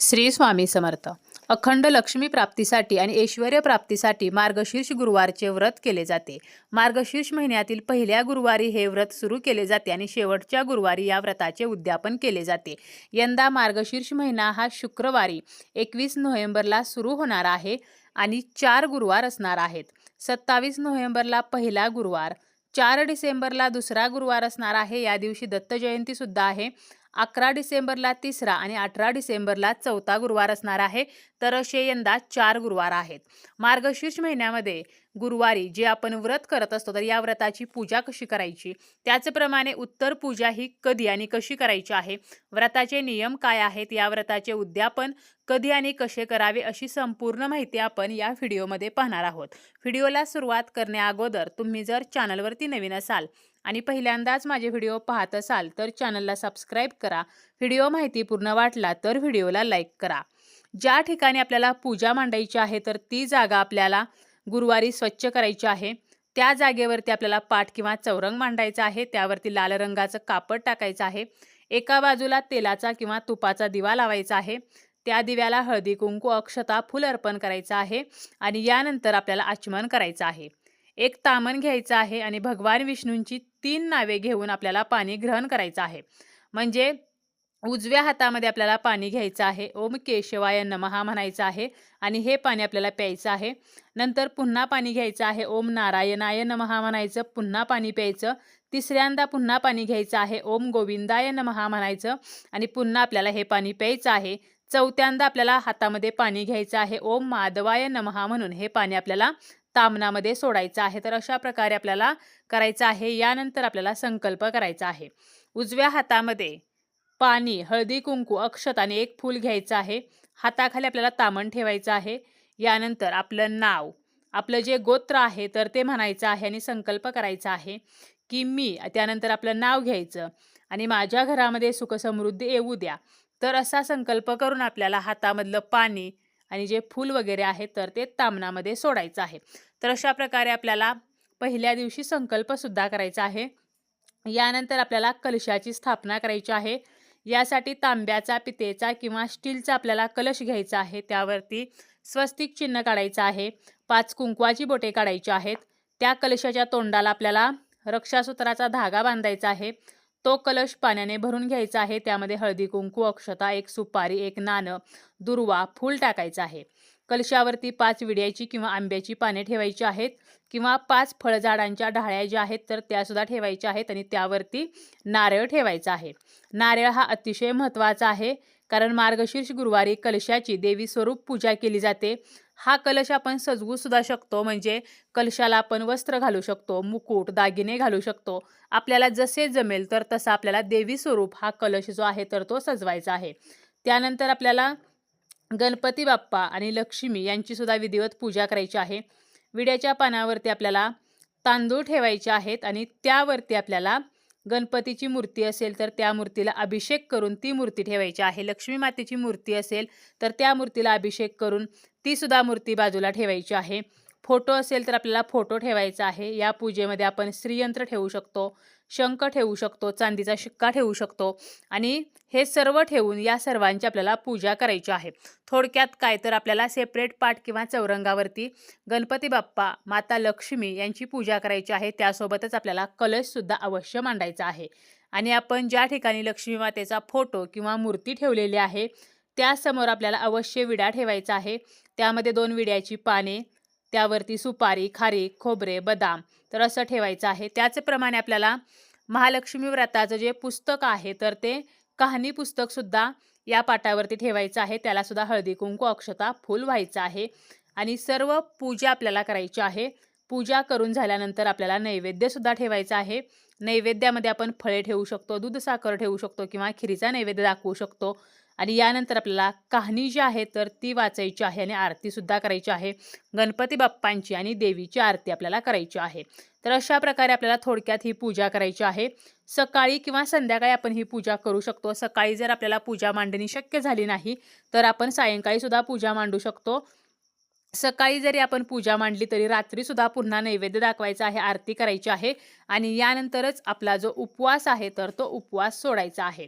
श्री स्वामी समर्थ. अखंड लक्ष्मी प्राप्तीसाठी आणि ऐश्वर प्राप्तीसाठी मार्गशीर्ष गुरुवारचे व्रत केले जाते. मार्गशीर्ष महिन्यातील पहिल्या गुरुवारी हे व्रत सुरू केले जाते आणि शेवटच्या गुरुवारी या व्रताचे उद्यापन केले जाते. यंदा मार्गशीर्ष महिना हा शुक्रवारी एकवीस नोव्हेंबरला सुरू होणार आहे आणि चार गुरुवार असणार आहेत. सत्तावीस नोव्हेंबरला पहिला गुरुवार चार डिसेंबरला दुसरा गुरुवार असणार आहे. या दिवशी दत्त सुद्धा आहे. अकरा डिसेंबरला तिसरा आणि अठरा डिसेंबरला चौथा गुरुवार असणार आहे. तर असे यंदा चार गुरुवार आहेत. मार्गशीर्ष महिन्यामध्ये गुरुवारी जे आपण व्रत करत असतो तर या व्रताची पूजा कशी करायची? त्याचप्रमाणे उत्तर पूजा ही कधी आणि कशी करायची आहे? व्रताचे नियम काय आहेत? या व्रताचे उद्यापन कधी आणि कसे करावे? अशी संपूर्ण माहिती आपण या व्हिडिओमध्ये पाहणार आहोत. व्हिडिओला सुरुवात करण्याअगोदर तुम्ही जर चॅनलवरती नवीन असाल आणि पहिल्यांदाच माझे व्हिडिओ पाहत असाल तर चॅनलला सबस्क्राईब करा. व्हिडिओ माहितीपूर्ण वाटला तर व्हिडिओला लाईक करा. ज्या ठिकाणी आपल्याला पूजा मांडायची आहे तर ती जागा आपल्याला गुरुवारी स्वच्छ करायची आहे. त्या जागेवरती आपल्याला पाठ किंवा चौरंग मांडायचा आहे. त्यावरती लाल रंगाचं कापड टाकायचं आहे. एका बाजूला तेलाचा किंवा तुपाचा दिवा लावायचा आहे. त्या दिव्याला हळदी कुंकू अक्षता फुल अर्पण करायचं आहे आणि यानंतर आपल्याला आचमन करायचं आहे. एक तामण घ्यायचं आहे आणि भगवान विष्णूंची तीन नावे घेऊन आपल्याला पाणी ग्रहण करायचं आहे. म्हणजे उजव्या हातामध्ये आपल्याला पाणी घ्यायचं आहे. ओम केशवाय नमहा म्हणायचं आहे आणि हे पाणी आपल्याला प्यायचं आहे. नंतर पुन्हा पाणी घ्यायचं आहे. ओम नारायणाय नमहा म्हणायचं. पुन्हा पाणी प्यायचं. तिसऱ्यांदा पुन्हा पाणी घ्यायचं आहे. ओम गोविंदाय नमहा म्हणायचं. आणि पुन्हा आपल्याला हे पाणी प्यायचं आहे. चौथ्यांदा आपल्याला हातामध्ये पाणी घ्यायचं आहे. ओम माधवाय नमहा म्हणून हे पाणी आपल्याला तामनामध्ये सोडायचं आहे. तर अशा प्रकारे आपल्याला करायचं आहे. यानंतर आपल्याला संकल्प करायचा आहे. उजव्या हातामध्ये पाणी हळदी कुंकू अक्षत आणि एक फूल घ्यायचं आहे. हाताखाली आपल्याला तामण ठेवायचं आहे. यानंतर आपलं नाव. आपलं जे गोत्र आहे तर ते म्हणायचं आहे आणि संकल्प करायचा आहे की मी त्यानंतर आपलं नाव घ्यायचं आणि माझ्या घरामध्ये सुखसमृद्धी येऊ द्या. तर असा संकल्प करून आपल्याला हातामधलं पाणी आणि जे फूल वगैरे आहे तर ते तामणामध्ये सोडायचं आहे. तर अशा प्रकारे आपल्याला पहिल्या दिवशी संकल्पसुद्धा करायचा आहे. यानंतर आपल्याला कलशाची स्थापना करायची आहे. यासाठी तांब्याचा पितेचा किंवा स्टीलचा आपल्याला कलश घ्यायचा आहे. त्यावरती स्वस्तिक चिन्ह काढायचं आहे. पाच कुंकवाची बोटे काढायची आहेत. त्या कलशाच्या तोंडाला आपल्याला रक्षासूत्राचा धागा बांधायचा आहे. तो कलश पाण्याने भरून घ्यायचा आहे. त्यामध्ये हळदी कुंकू अक्षता एक सुपारी एक नाणं दुर्वा फूल टाकायचं आहे. कलशावरती पाच विड्याची किंवा आंब्याची पाने ठेवायची आहेत. किंवा पाच फळझाडांच्या ढाळ्या ज्या आहेत तर त्यासुद्धा ठेवायच्या आहेत आणि त्यावरती नारळ ठेवायचा आहे. नारळ हा अतिशय महत्त्वाचा आहे कारण मार्गशीर्ष गुरुवारी कलशाची देवी स्वरूप पूजा केली जाते. हा कलश आपण सजवू सुद्धा शकतो म्हणजे कलशाला आपण वस्त्र घालू शकतो मुकुट दागिने घालू शकतो. आपल्याला जसे जमेल तर तसा आपल्याला देवी स्वरूप हा कलश जो आहे तर तो सजवायचा आहे. त्यानंतर आपल्याला गणपती बाप्पा आणि लक्ष्मी यांची सुद्धा विधिवत पूजा करायची आहे. विड्याच्या पानावरती आपल्याला तांदूळ ठेवायचे आहेत आणि त्यावरती आपल्याला गणपतीची मूर्ती असेल तर त्या मूर्तीला अभिषेक करून ती मूर्ती ठेवायची आहे. लक्ष्मी मातेची मूर्ती असेल तर त्या मूर्तीला अभिषेक करून ती सुद्धा मूर्ती बाजूला ठेवायची आहे. फोटो असेल तर आपल्याला फोटो ठेवायचा आहे. या पूजेमध्ये आपण श्रीयंत्र ठेवू शकतो शंख ठेवू शकतो चांदीचा शिक्का ठेवू शकतो आणि हे सर्व ठेवून या सर्वांची आपल्याला पूजा करायची आहे. थोडक्यात काय तर आपल्याला सेपरेट पाठ किंवा चौरंगावरती गणपती बाप्पा माता लक्ष्मी यांची पूजा करायची आहे. त्यासोबतच आपल्याला कलशसुद्धा अवश्य मांडायचा आहे. आणि आपण ज्या ठिकाणी लक्ष्मी मातेचा फोटो किंवा मूर्ती ठेवलेली आहे त्यासमोर आपल्याला अवश्य विडा ठेवायचा आहे. त्यामध्ये दोन विड्याची पाने त्यावरती सुपारी खारीक खोबरे बदाम. तर असं ठेवायचं आहे. त्याचप्रमाणे आपल्याला महालक्ष्मी व्रताचं जे पुस्तक आहे तर ते कहाणी पुस्तकसुद्धा या पाटावरती ठेवायचं आहे. त्यालासुद्धा हळदी कुंकू अक्षता फूल व्हायचं आहे. आणि सर्व पूजा आपल्याला करायची आहे. पूजा करून झाल्यानंतर आपल्याला नैवेद्यसुद्धा ठेवायचं आहे. नैवेद्यामध्ये आपण फळे ठेवू शकतो दूध साखर ठेवू शकतो किंवा खिरीचा नैवेद्य दाखवू शकतो. आणि यानंतर आपल्याला कहाणी जी आहे तर ती वाचायची आहे आणि आरतीसुद्धा करायची आहे. गणपती बाप्पांची आणि देवीची आरती आपल्याला करायची आहे. तर अशा प्रकारे आपल्याला थोडक्यात ही पूजा करायची आहे. सकाळी किंवा संध्याकाळी आपण ही पूजा करू शकतो. सकाळी जर आपल्याला पूजा मांडणी शक्य झाली नाही तर आपण सायंकाळीसुद्धा पूजा मांडू शकतो. सकाळी जरी आपण पूजा मांडली तरी रात्रीसुद्धा पुन्हा नैवेद्य दाखवायचा आहे आरती करायची आहे. आणि यानंतरच आपला जो उपवास आहे तर तो उपवास सोडायचा आहे.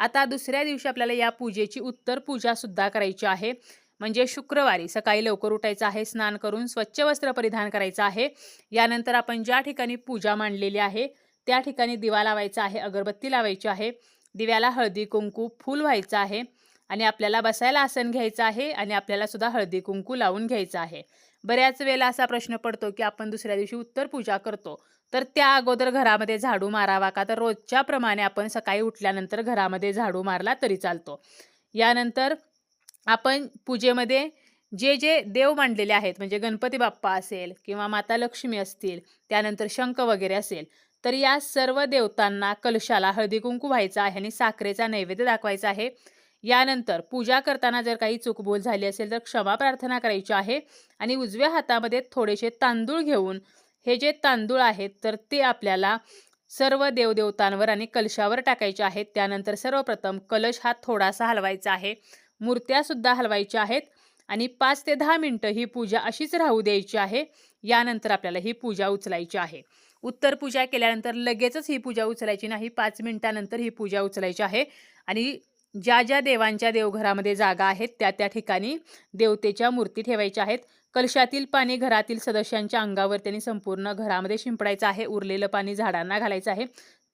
आता दुसऱ्या दिवशी आपल्याला या पूजेची उत्तर पूजा सुद्धा करायची आहे. म्हणजे शुक्रवारी सकाळी लवकर उठायचं आहे स्नान करून स्वच्छ वस्त्र परिधान करायचं आहे. यानंतर आपण ज्या ठिकाणी पूजा मांडलेली आहे त्या ठिकाणी दिवा लावायचा आहे अगरबत्ती लावायची आहे. दिव्याला हळदी कुंकू फूल व्हायचं आहे आणि आपल्याला बसायला आसन घ्यायचं आहे आणि आपल्याला सुद्धा हळदी कुंकू लावून घ्यायचं आहे. बऱ्याच वेळेला असा प्रश्न पडतो की आपण दुसऱ्या दिवशी उत्तर पूजा करतो. तर त्या अगोदर घरामध्ये झाडू मारावा का? तर रोजच्या प्रमाणे आपण सकाळी उठल्यानंतर घरामध्ये झाडू मारला तरी चालतो. यानंतर आपण पूजेमध्ये जे जे देव मांडलेले आहेत म्हणजे गणपती बाप्पा असेल किंवा माता लक्ष्मी असतील त्यानंतर शंख वगैरे असेल तर या सर्व देवतांना कलशाला हळदी कुंकू व्हायचा आहे आणि साखरेचा नैवेद्य दाखवायचा आहे. यानंतर पूजा करताना जर काही चुकबोल झाली असेल तर क्षमा प्रार्थना करायची आहे आणि उजव्या हातामध्ये थोडेसे तांदूळ घेऊन हे जे तांदूळ आहेत तर ते आपल्याला सर्व देवदेवतांवर आणि कलशावर टाकायचे आहेत. त्यानंतर सर्वप्रथम कलश हा थोडासा हलवायचा आहे. मूर्त्यासुद्धा हलवायच्या आहेत. आणि पाच ते दहा मिनटं ही पूजा अशीच राहू द्यायची आहे. यानंतर आपल्याला ही पूजा उचलायची आहे. उत्तर पूजा केल्यानंतर लगेचच ही पूजा उचलायची नाही पाच मिनिटानंतर ही पूजा उचलायची आहे. आणि ज्या ज्या देवांच्या देवघरामध्ये जागा आहेत त्या त्या ठिकाणी देवतेच्या मूर्ती ठेवायच्या आहेत. कलशातील पाणी घरातील सदस्यांच्या अंगावर त्यांनी संपूर्ण घरामध्ये शिंपडायचं आहे. उरलेलं पाणी झाडांना घालायचं आहे.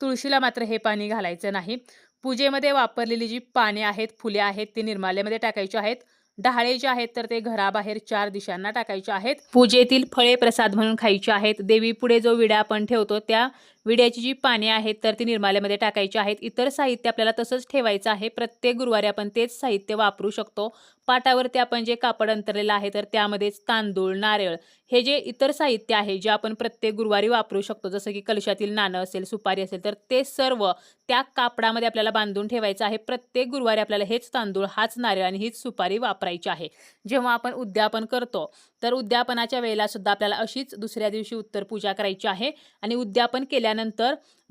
तुळशीला मात्र हे पाणी घालायचं नाही. पूजेमध्ये वापरलेली जी पाने आहेत फुले आहेत ती निर्माल्यामध्ये टाकायची आहेत. डहाळे जे आहेत तर ते घराबाहेर चार दिशांना टाकायचे आहेत. पूजेतील फळे प्रसाद म्हणून खायचे आहेत. देवी पुढे जो विडा आपण ठेवतो त्या विड्याची जी पाने आहेत तर ती निर्माल्यामध्ये टाकायची आहेत. इतर साहित्य आपल्याला तसंच ठेवायचं आहे. प्रत्येक गुरुवारी आपण तेच साहित्य वापरू शकतो. पाटावरती आपण जे कापड अंतरलेलं आहे तर त्यामध्येच तांदूळ नारळ हे जे इतर साहित्य आहे जे आपण प्रत्येक गुरुवारी वापरू शकतो जसं की कलशातील नाणं असेल सुपारी असेल तर ते सर्व त्या कापडामध्ये आपल्याला बांधून ठेवायचं आहे. प्रत्येक गुरुवारी आपल्याला हेच तांदूळ हाच नारळ आणि हीच सुपारी वापरायची आहे. जेव्हा आपण उद्यापन करतो तर उद्यापनाच्या वेळेला सुद्धा आपल्याला अशीच दुसऱ्या दिवशी उत्तर पूजा करायची आहे आणि उद्यापन केल्यानंतर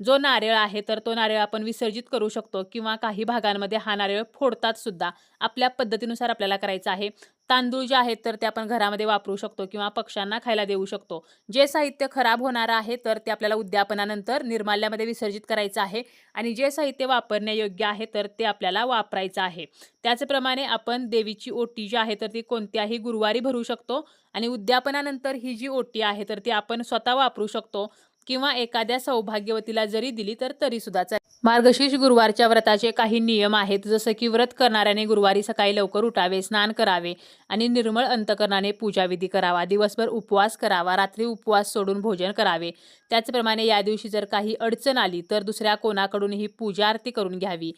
जो नारळ आहे तर तो नारळ आपण विसर्जित करू शकतो किंवा काही भागांमध्ये हा नारळ फोडतात सुद्धा. आपल्या पद्धतीनुसार आपल्याला करायचं आहे. तांदूळ जे आहेत तर ते आपण घरामध्ये वापरू शकतो किंवा पक्ष्यांना खायला देऊ शकतो. जे साहित्य खराब होणार आहे तर ते आपल्याला उद्यापनानंतर निर्माल्यामध्ये विसर्जित करायचं आहे आणि जे साहित्य वापरण्यायोग्य आहे तर ते आपल्याला वापरायचं आहे. त्याचप्रमाणे आपण देवीची ओटी जी आहे तर ती कोणत्याही गुरुवारी भरू शकतो आणि उद्यापनानंतर ही जी ओटी आहे तर ती आपण स्वतः वापरू शकतो. किंवा एखाद्या सौभाग्यवतीला जरी दिली तर तरी सुद्धा चालेल. मार्गशीर्ष गुरुवारच्या व्रताचे काही नियम आहेत जसं की व्रत करणाऱ्याने गुरुवारी सकाळी लवकर उठावे स्नान करावे आणि निर्मळ अंतकरणाने पूजाविधी करावा दिवसभर उपवास करावा रात्री उपवास सोडून भोजन करावे. त्याचप्रमाणे या दिवशी जर काही अडचण आली तर दुसऱ्या कोणाकडूनही पूजा आरती करून घ्यावी.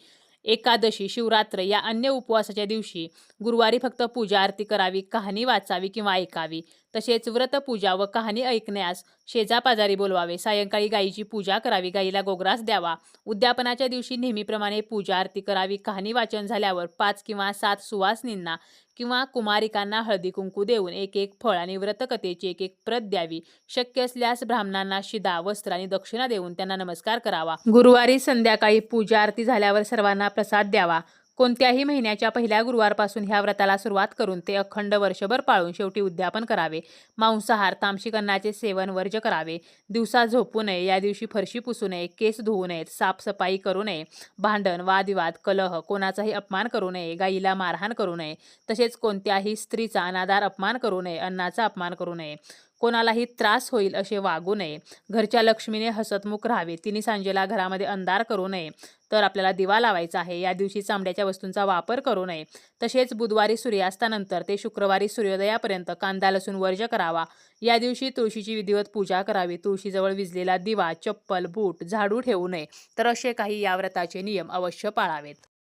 एकादशी शिवरात्र या अन्य उपवासाच्या दिवशी गुरुवारी फक्त पूजा आरती करावी कहाणी वाचावी किंवा ऐकावी. तसेच व्रतपूजा व कहाणी ऐकण्यास शेजापाजारी बोलवावे. सायंकाळी गायीची पूजा करावी. गायीला गोग्रास द्यावा. उद्यापनाच्या दिवशी नेहमीप्रमाणे पूजा आरती करावी. कहाणी वाचन झाल्यावर पाच किंवा सात सुवासनींना किंवा कुमारिकांना हळदी कुंकू देऊन एक एक फळ आणि व्रतकथेची एक एक प्रत द्यावी. शक्य असल्यास ब्राह्मणांना शिदा वस्त्र आणि दक्षिणा देऊन त्यांना नमस्कार करावा. गुरुवारी संध्याकाळी पूजा आरती झाल्यावर सर्वांना प्रसाद द्यावा. कोणत्याही महिन्याच्या पहिल्या गुरुवारपासून ह्या व्रताला सुरुवात करून ते अखंड वर्षभर पाळून शेवटी उद्यापन करावे. मांसाहार तामसिक अन्नाचे सेवन वर्ज करावे. दिवसा झोपू नये या दिवशी फरशी पुसू नये केस धुवू नयेत साफसफाई करू नये. भांडण वादविवाद कलह कोणाचाही अपमान करू नये गाईला मारहाण करू नये. तसेच कोणत्याही स्त्रीचा अनादार अपमान करू नये अन्नाचा अपमान करू नये. कोणालाही त्रास होईल असे वागू नये. घरच्या लक्ष्मीने हसतमुख राहावे. तिने सांजेला घरामध्ये अंधार करू नये. तर आपल्याला दिवा लावायचा आहे. या दिवशी चांबड्याच्या वस्तूंचा वापर करू नये. तसेच बुधवारी सूर्यास्तानंतर ते शुक्रवारी सूर्योदयापर्यंत कांदा लसूण वर्ज करावा. या दिवशी तुळशीची विधिवत पूजा करावी. तुळशीजवळ विजलेला दिवा चप्पल बूट झाडू ठेवू नये. तर असे काही या व्रताचे नियम अवश्य पाळावेत.